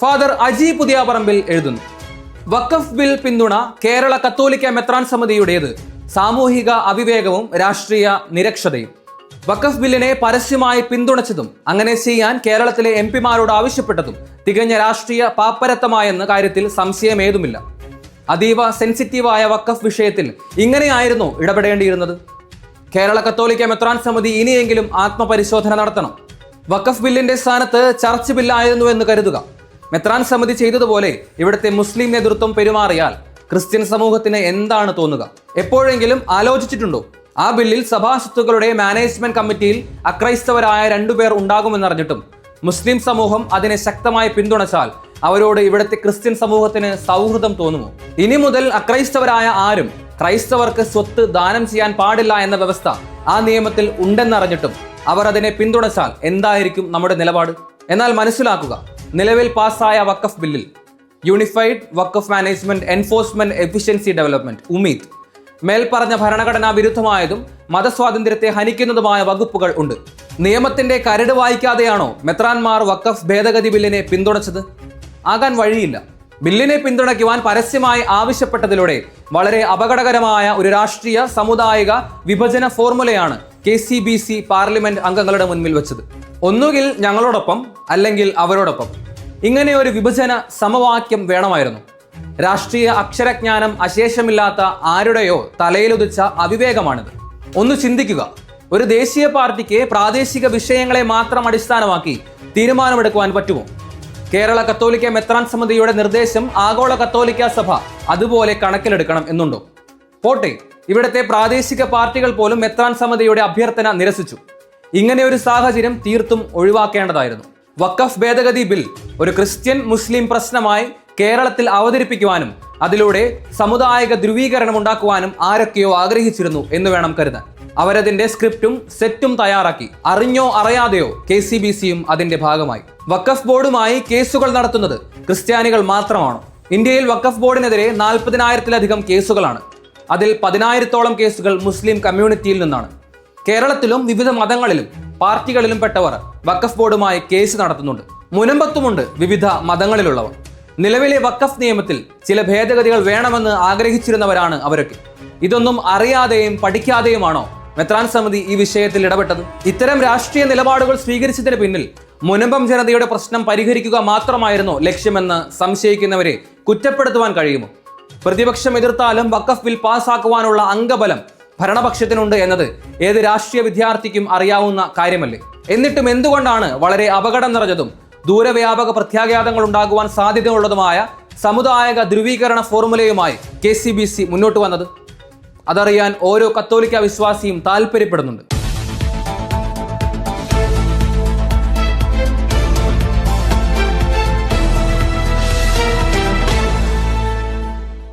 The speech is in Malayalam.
ഫാദർ അജി പുതിയാപറമ്പിൽ എഴുതുന്നു. വഖഫ് ബിൽ പിന്തുണ കേരള കത്തോലിക്ക മെത്രാൻ സമിതിയുടേത്. സാമൂഹിക അവിവേകവും രാഷ്ട്രീയ നിരക്ഷതയും. വഖഫ് ബില്ലിനെ പരസ്യമായി പിന്തുണച്ചതും അങ്ങനെ ചെയ്യാൻ കേരളത്തിലെ എം പിമാരോട് ആവശ്യപ്പെട്ടതും തികഞ്ഞ രാഷ്ട്രീയ പാപ്പരത്തമായെന്ന കാര്യത്തിൽ സംശയമേതുമില്ല. അതീവ സെൻസിറ്റീവായ വഖഫ് വിഷയത്തിൽ ഇങ്ങനെയായിരുന്നു ഇടപെടേണ്ടിയിരുന്നത്. കേരള കത്തോലിക്ക മെത്രാൻ സമിതി ഇനിയെങ്കിലും ആത്മപരിശോധന നടത്തണം. വഖഫ് ബില്ലിന്റെ സ്ഥാനത്ത് ചർച്ച് ബില്ലായിരുന്നു എന്ന് കരുതുക. മെത്രാൻ സമിതി ചെയ്തതുപോലെ ഇവിടുത്തെ മുസ്ലിം നേതൃത്വം പെരുമാറിയാൽ ക്രിസ്ത്യൻ സമൂഹത്തിന് എന്താണ് തോന്നുക? എപ്പോഴെങ്കിലും ആലോചിച്ചിട്ടുണ്ടോ? ആ ബില്ലിൽ സഭാസ്വത്തുക്കളുടെ മാനേജ്മെന്റ് കമ്മിറ്റിയിൽ അക്രൈസ്തവരായ രണ്ടുപേർ ഉണ്ടാകുമെന്നറിഞ്ഞിട്ടും മുസ്ലിം സമൂഹം അതിനെ ശക്തമായി പിന്തുണച്ചാൽ അവരോട് ഇവിടുത്തെ ക്രിസ്ത്യൻ സമൂഹത്തിന് സൗഹൃദം തോന്നുമോ? ഇനി മുതൽ അക്രൈസ്തവരായ ആരും ക്രൈസ്തവർക്ക് സ്വത്ത് ദാനം ചെയ്യാൻ പാടില്ല എന്ന വ്യവസ്ഥ ആ നിയമത്തിൽ ഉണ്ടെന്നറിഞ്ഞിട്ടും അവർ അതിനെ പിന്തുണച്ചാൽ എന്തായിരിക്കും നമ്മുടെ നിലപാട്? എന്നാൽ മനസ്സിലാക്കുക നിലവിൽ പാസ്സായ വക്കഫ് ബില്ലിൽ unified Waqf management enforcement efficiency development Umeed. മേൽപ്പറഞ്ഞ ഭരണഘടനാ വിരുദ്ധമായതും മതസ്വാതന്ത്ര്യത്തെ ഹനിക്കുന്നതുമായ വകുപ്പുകൾ ഉണ്ട്. നിയമത്തിന്റെ കരട് വായിക്കാതെയാണോ മെത്രാൻമാർ വക്കഫ് ഭേദഗതി ബില്ലിനെ പിന്തുണച്ചത്? ആകാൻ വഴിയില്ല. ബില്ലിനെ പിന്തുണയ്ക്കുവാൻ പരസ്യമായി ആവശ്യപ്പെട്ടതിലൂടെ വളരെ അപകടകരമായ ഒരു രാഷ്ട്രീയ സമുദായിക വിഭജന ഫോർമുലയാണ് K C B C parliament അംഗങ്ങളുടെ മുന്നിൽ വെച്ചത്. ഒന്നുകിൽ ഞങ്ങളോടൊപ്പം അല്ലെങ്കിൽ അവരോടൊപ്പം. ഇങ്ങനെ ഒരു വിഭജന സമവാക്യം വേണമായിരുന്നു. രാഷ്ട്രീയ അക്ഷരജ്ഞാനം അശേഷമില്ലാത്ത ആരുടെയോ തലയിലുദിച്ച അവിവേകമാണിത്. ഒന്ന് ചിന്തിക്കുക. ഒരു ദേശീയ പാർട്ടിക്ക് പ്രാദേശിക വിഷയങ്ങളെ മാത്രം അടിസ്ഥാനമാക്കി തീരുമാനമെടുക്കുവാൻ പറ്റുമോ? കേരള കത്തോലിക്ക മെത്രാൻ സമിതിയുടെ നിർദ്ദേശം ആഗോള കത്തോലിക്ക സഭ അതുപോലെ കണക്കിലെടുക്കണം എന്നുണ്ടോ? പോട്ടെ ഇവിടുത്തെ പ്രാദേശിക പാർട്ടികൾ പോലും മെത്രാൻ സമിതിയുടെ അഭ്യർത്ഥന നിരസിച്ചു. ഇങ്ങനെ ഒരു സാഹചര്യം തീർത്തും ഒഴിവാക്കേണ്ടതായിരുന്നു. വക്കഫ് ഭേദഗതി ബിൽ ഒരു ക്രിസ്ത്യൻ മുസ്ലിം പ്രശ്നമായി കേരളത്തിൽ അവതരിപ്പിക്കുവാനും അതിലൂടെ സമുദായിക ധ്രുവീകരണം ഉണ്ടാക്കുവാനും ആരൊക്കെയോ ആഗ്രഹിച്ചിരുന്നു എന്ന് വേണം കരുതാൻ. അവരതിന്റെ സ്ക്രിപ്റ്റും സെറ്റും തയ്യാറാക്കി. അറിഞ്ഞോ അറിയാതെയോ കെ സി ബി സിയും അതിന്റെ ഭാഗമായി. വക്കഫ് ബോർഡുമായി കേസുകൾ നടത്തുന്നത് ക്രിസ്ത്യാനികൾ മാത്രമാണ്. ഇന്ത്യയിൽ വക്കഫ് ബോർഡിനെതിരെ നാൽപ്പതിനായിരത്തിലധികം കേസുകളാണ്. അതിൽ പതിനായിരത്തോളം കേസുകൾ മുസ്ലിം കമ്മ്യൂണിറ്റിയിൽ നിന്നാണ്. കേരളത്തിലും വിവിധ മതങ്ങളിലും പാർട്ടികളിലും പെട്ടവർ വക്കഫ് ബോർഡുമായി കേസ് നടത്തുന്നുണ്ട്. മുനമ്പത്തുമുണ്ട് വിവിധ മതങ്ങളിലുള്ളവർ. നിലവിലെ വക്കഫ് നിയമത്തിൽ ചില ഭേദഗതികൾ വേണമെന്ന് ആഗ്രഹിച്ചിരുന്നവരാണ് അവരൊക്കെ. ഇതൊന്നും അറിയാതെയും പഠിക്കാതെയുമാണോ? മെത്രാൻ സമിതി ഈ വിഷയത്തിൽ ഇടപെട്ടത്. ഇത്തരം രാഷ്ട്രീയ നിലപാടുകൾ സ്വീകരിച്ചതിന് പിന്നിൽ മുനമ്പം ജനതയുടെ പ്രശ്നം പരിഹരിക്കുക മാത്രമായിരുന്നോ ലക്ഷ്യമെന്ന് സംശയിക്കുന്നവരെ കുറ്റപ്പെടുത്തുവാൻ കഴിയുമോ? പ്രതിപക്ഷം എതിർത്താലും വക്കഫ് ബിൽ പാസ്സാക്കുവാനുള്ള അംഗബലം ഭരണപക്ഷത്തിനുണ്ട് എന്നത് ഏത് രാഷ്ട്രീയ വിദ്യാർത്ഥിക്കും അറിയാവുന്ന കാര്യമല്ലേ? എന്നിട്ടും എന്തുകൊണ്ടാണ് വളരെ അപകടം നിറഞ്ഞതും ദൂരവ്യാപക പ്രത്യാഘാതങ്ങൾ ഉണ്ടാകുവാൻ സാധ്യതയുള്ളതുമായ സമുദായക ധ്രുവീകരണ ഫോർമുലയുമായി കെ സി ബി സി മുന്നോട്ട് വന്നത്? അതറിയാൻ ഓരോ കത്തോലിക്ക വിശ്വാസിയും താല്പര്യപ്പെടുന്നുണ്ട്